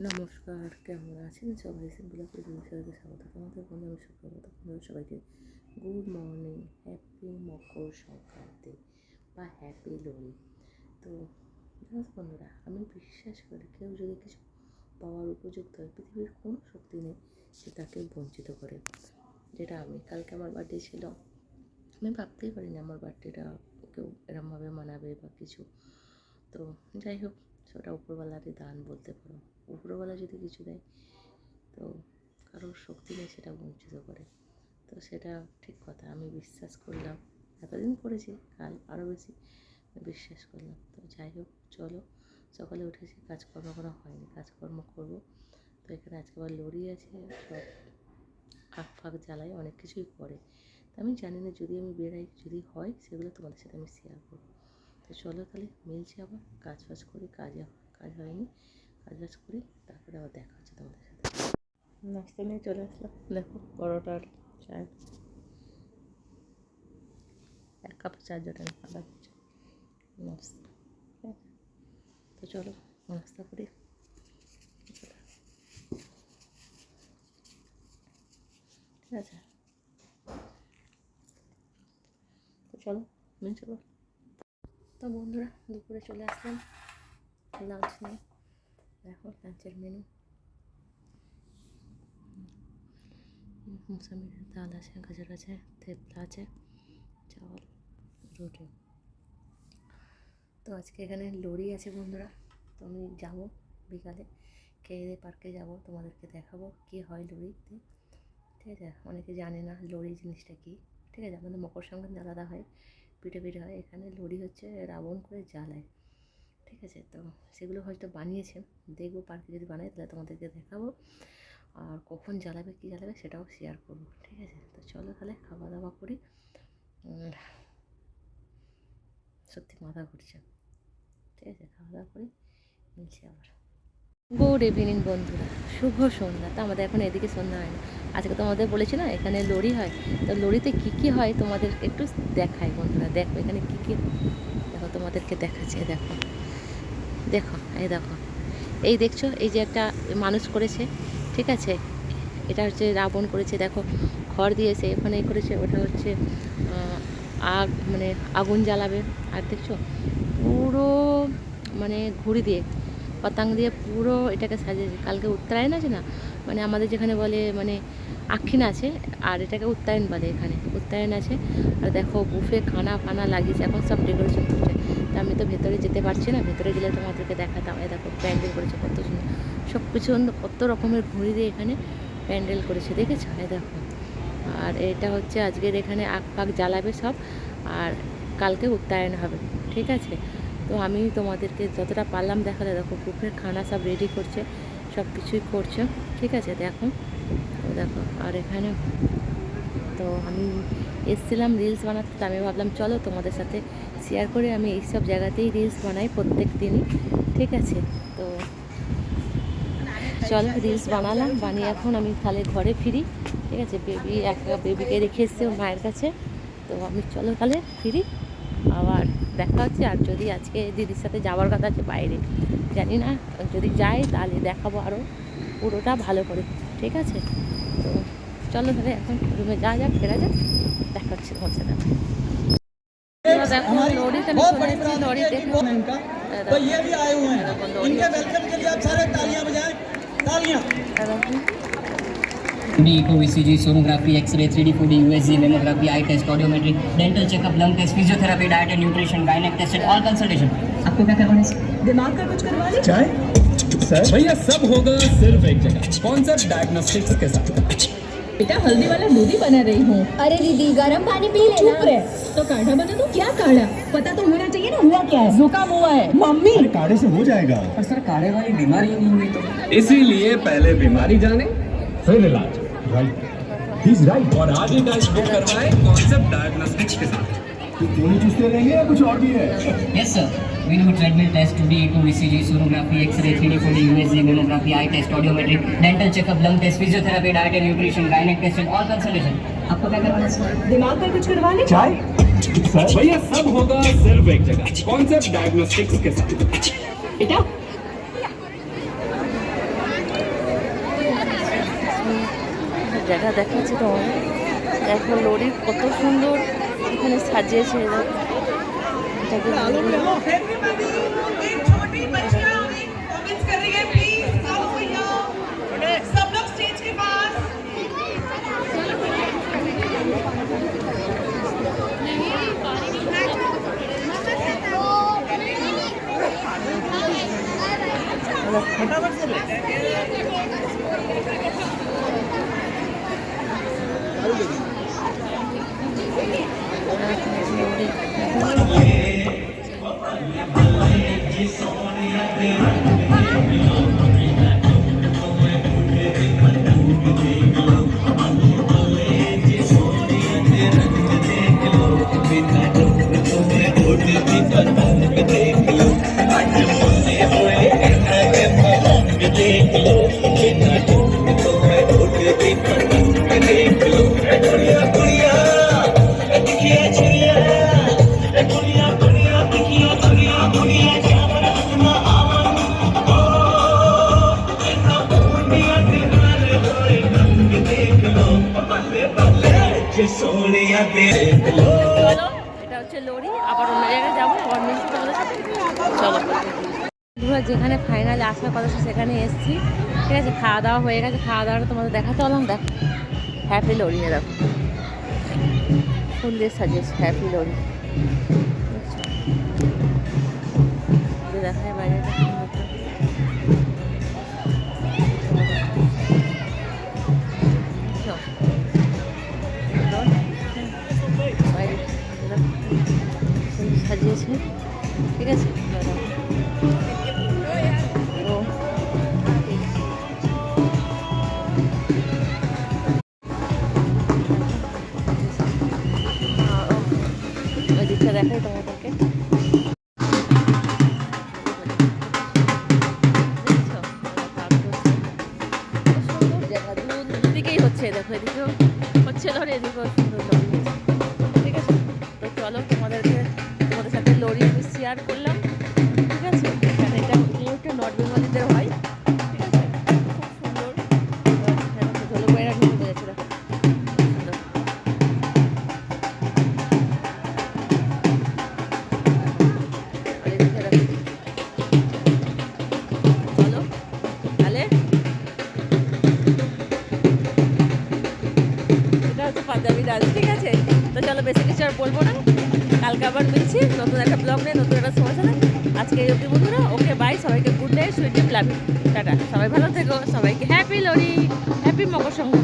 নমস্কার, কেমন আছেন? সবাই সিম্পল সবাইকে স্বাগত। তোমাদের বন্ধু সুপ্রভাত সবাইকে good morning, happy Makar Sankranti বা হ্যাপি জানো তো বন্ধুরা, আমি বিশ্বাস করি কেউ যদি কিছু পাওয়ার উপযুক্ত হয়, পৃথিবীর কোনো শক্তি নেই সে তাকে বঞ্চিত করে। যেটা আমি কালকে আমার বার্থডে ছিল। আমি ভাবতেই পারিনি আমার বার্থডেটা কেউ এরমভাবে মানাবে বা কিছু। তো, যাই হোক, সেটা উপরওয়ালারই দান বলতে পারো। উপরওয়ালা যদি কিছু দেয়, তো কারোর শক্তি নেই সেটা বঞ্চিত করে। তো সেটা ঠিক কথা, আমি বিশ্বাস করলাম। এতদিন করেছি, কাল আরও বেশি বিশ্বাস করলাম। তো যাই হোক, চলো, সকালে উঠেছি, কাজকর্ম করা হয়নি, কাজকর্ম করব। তো এখানে আজকে আবার লড়ি আছে, সব আখ ফাঁক জ্বালায়, অনেক কিছুই করে। তো আমি জানি না, যদি আমি বেরাই যদি হয়, সেগুলো তোমাদের সাথে আমি শেয়ার করব। তো চলো তাহলে, মিলছে আবার, কাজ ফাজ করি, কাজে কাজ হয়নি। কাজ বাজ করি তারপরে আবার দেখা হচ্ছে তোমাদের সাথে। নাস্তা নিয়ে চলে আসলাম। দেখো পরোটার চায় এক কাপ চার জন্য আদা হচ্ছে নাস্তা? তো চলো, নাস্তা করি। ঠিক আছে? তো চলো চলো। তো বন্ধুরা, দুপুরে চলে আসলাম। লাঞ্চ নিয়ে। লাঞ্চের মেনু মুসামির ডাল আছে গাজর আছে থেপলা আছে চাওয়াল রুটি তো আজকে এখানে লরি আছে বন্ধুরা তো আমি যাব বিকালে খেয়ে পার্কে যাব তোমাদেরকে দেখাবো কী হয় লরিতে ঠিক আছে অনেকে জানে না লরি জিনিসটা কী ঠিক আছে আমাদের মকর সংক্রান্তি আলাদা হয় পিঠে পিঠে হয় এখানে লরি হচ্ছে রাবণ করে জ্বালায় ঠিক আছে, তো সেগুলো হয়তো বানিয়েছে দেখব পার্কে যদি বানায় তাহলে তোমাদেরকে দেখাবো। আর কখন জ্বালাবে, কী জ্বালাবে, সেটাও শেয়ার করব, ঠিক আছে? তো চলো তাহলে খাওয়া দাওয়া করি সত্যি মাথা ঘুরছে। ঠিক আছে খাওয়া দাওয়া করি, মিলছে আবার। গুড ইভিনিং বন্ধুরা, শুভ সন্ধ্যা। তো আমাদের এখন এদিকে সন্ধ্যা হয় না আজকে তোমাদের বলেছি না, এখানে লরি হয়। তো লরিতে কী কী হয় তোমাদের একটু দেখাই বন্ধুরা, দেখো এখানে কী কী দেখো, তোমাদেরকে দেখাচ্ছে, দেখো। দেখো, এই দেখো। এই দেখছ, এই যে একটা মানুষ করেছে, ঠিক আছে? এটা হচ্ছে রাবণ করেছে, দেখো, খড় দিয়েছে ওখানে করেছে, ওটা হচ্ছে আগ মানে আগুন জ্বালাবে, আর দেখছ, পুরো মানে ঘুড়ি দিয়ে পতাং দিয়ে পুরো এটাকে সাজিয়েছে কালকে উত্তরায়ণ আছে না? মানে আমাদের যেখানে বলে মানে আক্ষিণ আছে, আর এটাকে উত্তরায়ণ বলে এখানে। উত্তরায়ণ আছে, আর দেখো বুফে খানা ফানা লাগিয়েছে, এখন সব ডেকোরেশন করছে। তা আমি তো ভেতরে যেতে পারছি না, ভেতরে গেলে তোমাদেরকে দেখাতাম। এই দেখো প্যান্ডেল করেছে কত সুন্দর। সব কিছু কত রকমের ঘুড়ি দিয়ে এখানে প্যান্ডেল করেছে, দেখেছ? এই দেখো। আর এটা হচ্ছে আজকের এখানে আখ পাক জ্বালাবে সব, আর কালকে উত্তরায়ণ হবে, ঠিক আছে? তো আমি তোমাদেরকে যতটা পারলাম দেখালে দেখো বুফের খানা সব রেডি করছে, সব কিছুই করছে। ঠিক আছে, দেখো। তো দেখো, আর এখানে তো আমি এসছিলাম রিলস বানাতে, তো আমি ভাবলাম, চলো তোমাদের সাথে শেয়ার করে আমি এইসব জায়গাতেই রিলস বানাই প্রত্যেক দিনই ঠিক আছে, তো চলো রিলস বানালাম, বানিয়ে এখন আমি তাহলে ঘরে ফিরি। ঠিক আছে বেবি একটা বেবিকে রেখে এসছে মায়ের কাছে। তো আমি চলো তাহলে ফিরি। দেখা হচ্ছে আর যদি আজকে দিদির সাথে যাওয়ার কথা আছে বাইরে জানি না যদি যাই তাহলে দেখাবো আরও পুরোটা ভালো করে ঠিক আছে? তো চলো তাহলে এখন রুমে যা যাক ফেরা যাক দেখা হচ্ছে তোমার সাথে। দেখো D echo VCG sonography x-ray three D four D USG mammography eye test audiometry dental checkup lung test physiotherapy diet and nutrition gynaec test and all consultation आपको क्या करवाना है? दिमाग का कुछ करवा ले? चाय? सर? भैया सब होगा सिर्फ़ एक जगह कॉन्सेप्ट डायग्नोस्टिक्स के साथ। बेटा हल्दी वाला दूध ही बना रही हूँ। अरे दीदी गर्म पानी पी लेना। चुप रहे। तो काढ़ा बना दो? क्या काढ़ा? पता तो होना चाहिए ना हुआ क्या है? जुकाम हुआ है। मम्मी! अरे काढ़े से हो जाएगा। पर सर काढ़े वाली बीमारी नहीं हुई तो? इसीलिए पहले बीमारी जाने फिर इलाज। राइट इज़ राइट और आगे का इस बुक करवाए कॉन्सेप्ट डायग्नोस्टिक्स के साथ तो दोनों चूसते रहेंगे या कुछ और भी है yes sir we do treadmill test, 2D, 2 ECG, sonography, X-ray, 3D, 4D, USG, immunography, eye test, audiometry, dental checkup, lung test, physiotherapy, diet and nutrition, gynec test, all consultation. आपको क्या करवाना है दिमाग पर कुछ करवा ले चाय सर भैया सब होगा सिर्फ़ एक जगह कॉन्सेप्ट डायग्नोस्टिक्स के साथ बेटा জায়গা দেখাচ্ছি তোমার দেখো লরির কত সুন্দর এখানে সাজিয়েছে। এটাকে এটা হচ্ছে লরি, আবার অন্য জায়গায় যাব, আবার চলো। যেখানে ফাইনালে আসার কথা সেখানে এসেছি। ঠিক আছে খাওয়া দাওয়া হয়ে গেছে খাওয়া দাওয়াটা তোমাদের দেখাতে হলাম দেখো হ্যাপি লরি দেখো। দিয়ে সাজিয়েছে হ্যাপি লরি। দেখায় সুন্দরটা চল। সাজিয়েছে ঠিক আছে? হচ্ছে দেখো এদিকেও হচ্ছে লরি এদিকেও হচ্ছে ডান্স ঠিক আছে? তো চলো বেশি কিছু আর বলব না। কালকে আবার মিলছি, নতুন একটা ব্লগ নিয়ে, নতুন একটা সময় চলে আজকে এই অব্দি বন্ধুরা ওকে বাই সবাইকে good night sweet love tata, সবাই ভালো থেকো, সবাইকে happy lorry happy Makar Sankranti